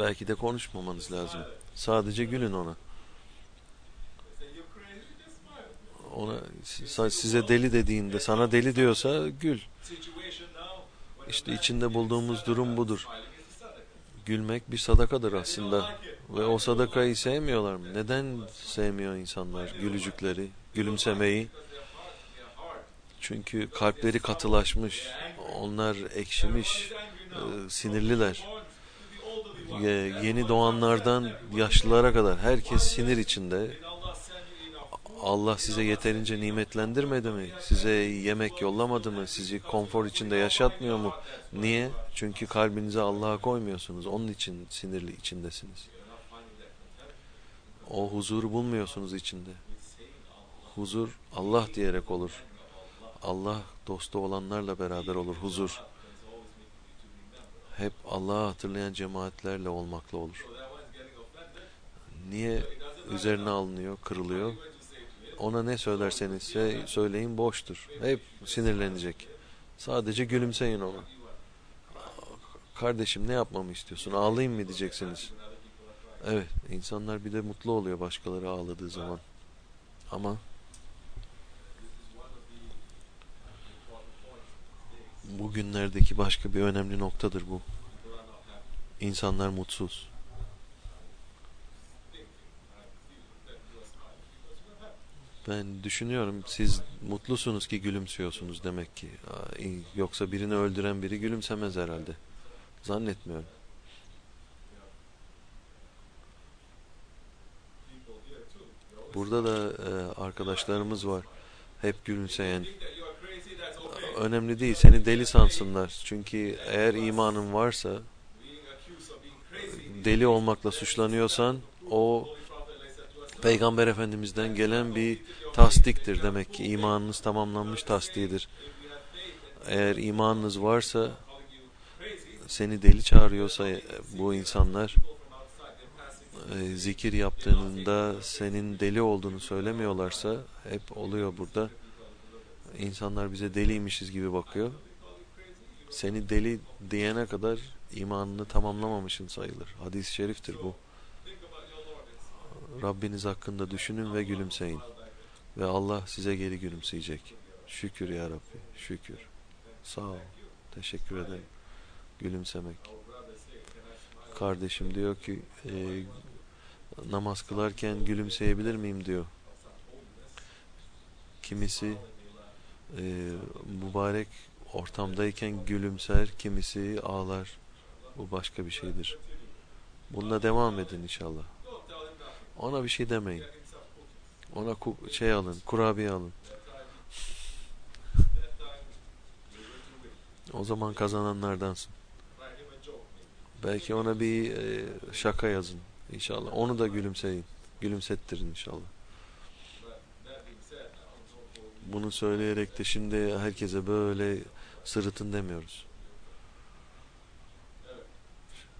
Belki de konuşmamanız lazım. Sadece gülün ona. Ona size deli dediğinde sana deli diyorsa gül. İşte içinde bulduğumuz durum budur. Gülmek bir sadakadır aslında. Ve o sadakayı sevmiyorlar mı? Neden sevmiyor insanlar gülücükleri, gülümsemeyi? Çünkü kalpleri katılaşmış, onlar ekşimiş, e, sinirliler. Ye- Yeni doğanlardan yaşlılara kadar herkes sinir içinde. Allah size yeterince nimetlendirmedi mi? Size yemek yollamadı mı? Sizi konfor içinde yaşatmıyor mu? Niye? Çünkü kalbinize Allah'a koymuyorsunuz. Onun için sinirli içindesiniz. O huzuru bulmuyorsunuz içinde. Huzur Allah diyerek olur. Allah dostu olanlarla beraber olur huzur. Hep Allah'ı hatırlayan cemaatlerle olmakla olur. Niye üzerine alınıyor, kırılıyor? Ona ne söylerseniz se- söyleyin boştur. Hep sinirlenecek. Sadece gülümseyin ona. Kardeşim ne yapmamı istiyorsun? Ağlayayım mı diyeceksiniz. Evet, insanlar bir de mutlu oluyor başkaları ağladığı zaman. Ama bugünlerdeki başka bir önemli noktadır bu. İnsanlar mutsuz. Ben düşünüyorum siz mutlusunuz ki gülümsüyorsunuz demek ki. Yoksa birini öldüren biri gülümsemez herhalde. Zannetmiyorum. Burada da e, arkadaşlarımız var. Hep gülümseyen. Önemli değil. Seni deli sansınlar. Çünkü eğer imanın varsa deli olmakla suçlanıyorsan o Peygamber Efendimiz'den gelen bir tasdiktir demek ki imanınız tamamlanmış tasdiğidir. Eğer imanınız varsa seni deli çağırıyorsa bu insanlar e, zikir yaptığında senin deli olduğunu söylemiyorlarsa hep oluyor burada. İnsanlar bize deliymişiz gibi bakıyor. Seni deli diyene kadar imanını tamamlamamışın sayılır. Hadis-i şeriftir bu. Rabbiniz hakkında düşünün ve gülümseyin. Ve Allah size geri gülümseyecek. Şükür ya Rabbi, şükür. Sağ ol, teşekkür ederim. Gülümsemek. Kardeşim diyor ki, e, namaz kılarken gülümseyebilir miyim diyor. Kimisi e, mübarek ortamdayken gülümser, kimisi ağlar. Bu başka bir şeydir. Bununla devam edin inşallah. Ona bir şey demeyin. Ona şey alın, kurabiye alın. O zaman kazananlardansın. Belki ona bir e, şaka yazın inşallah. Onu da gülümseyin. Gülümsettirin inşallah. Bunu söyleyerek de şimdi herkese böyle sırıtın demiyoruz.